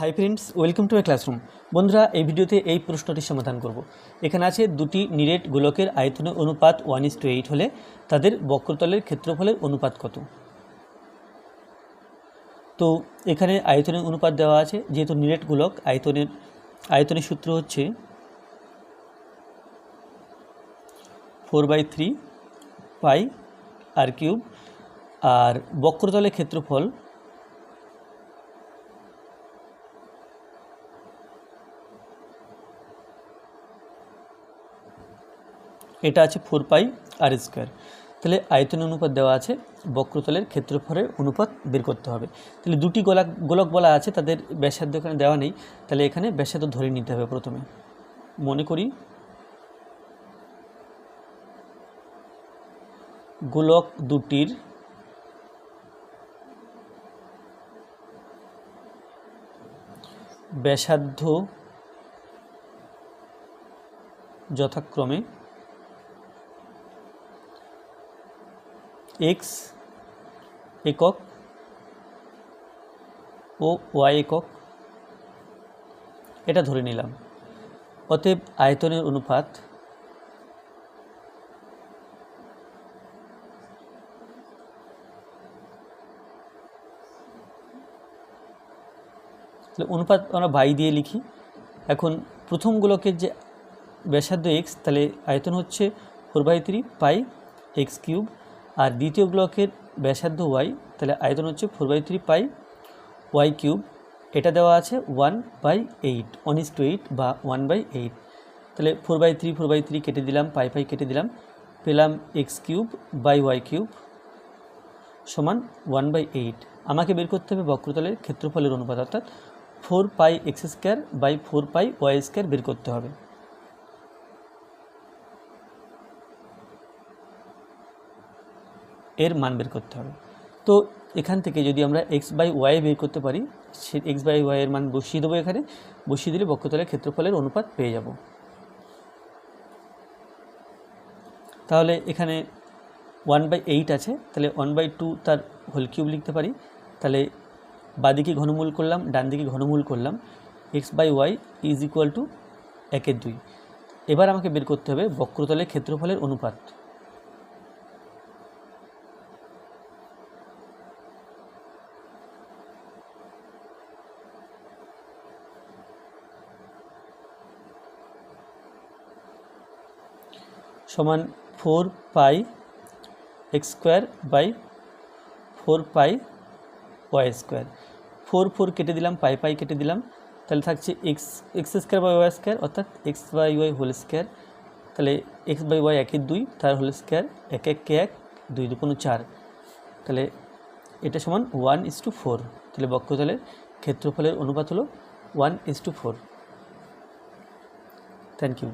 Hi friends welcome to my classroom বন্ধুরা, এই ভিডিওতে এই প্রশ্নটির সমাধান করব। এখানে আছে দুটি নিরেট গোলকের আয়তনের অনুপাত ওয়ান ইস টু এইট হলে তাদের বক্রতলের ক্ষেত্রফলের অনুপাত কত? তো এখানে আয়তনের অনুপাত দেওয়া আছে, যেহেতু নিরেট গোলক, আয়তনের আয়তনের সূত্র হচ্ছে four by three pi r cube আর বক্রতলের ক্ষেত্রফল এটা আছে ফোর পাই আর স্কোয়ার। তাহলে আয়তন অনুপাত দেওয়া আছে, বক্রতলের ক্ষেত্রফলের অনুপাত বের করতে হবে। তাহলে দুটি গোলাক, গোলক বলা আছে, তাদের ব্যাসার্ধ এখানে দেওয়া নেই। তাহলে এখানে ব্যাসার্ধ ধরে নিতে হবে প্রথমে। মনে করি, গোলক দুটির ব্যাসার্ধ যথাক্রমে এক্স একক ও ওয়াই একক। এটা ধরে নিলাম। অতএব আয়তনের অনুপাত তাহলে অনুপাত আমরা বাই দিয়ে লিখি। এখন প্রথম গোলকের যে ব্যাসার্ধ এক্স তাহলে আয়তন হচ্ছে four by three pi x cube আর দ্বিতীয় ব্লকের ব্যাসার্ধ ওয়াই তাহলে আয়তন হচ্ছে four by three pi y cube এটা দেওয়া আছে one by eight one is to eight বা ওয়ান বাই এইট তাহলে four by three four by three কেটে দিলাম পাই পাই কেটে দিলাম, পেলাম x cube by y cube সমান ওয়ান বাই এইট আমাকে বের করতে হবে বক্রতলের ক্ষেত্রফলের অনুপাত, অর্থাৎ four pi x square by four pi y square বের করতে হবে। এর মান বের করতে হবে। তো এখান থেকে যদি আমরা এক্স বাই ওয়াই বের করতে পারি, সে এক্স বাই ওয়াই এর মান বসিয়ে দেবো এখানে। বসিয়ে দিলে বক্ষতলের ক্ষেত্রফলের অনুপাত পেয়ে যাব। তাহলে এখানে ওয়ান বাই এইট আছে। তাহলে ওয়ান বাই টু তার হোল কিউব লিখতে পারি। তাহলে বাদিকে ঘনমূল করলাম ডান দিকে ঘনমূল করলাম। X by y is equal to একের দুই। এবার আমাকে বের করতে হবে বক্রতলের ক্ষেত্রফলের অনুপাত। সমান four pi x square by four pi y square. Four four কেটে দিলাম, পাই পাই কেটে দিলাম। তাহলে থাকছে x x square by y square, অর্থাৎ x by y whole square. তাহলে এক্স বাই ওয়াই একের দুই, তার হোল স্কোয়ার এক এক এক, দুই দু কোনো চার। তাহলে এটা সমান ওয়ান ইস টু ফোর। তাহলে বক্ষতলের ক্ষেত্রফলের অনুপাত হলো one is to four. Thank you.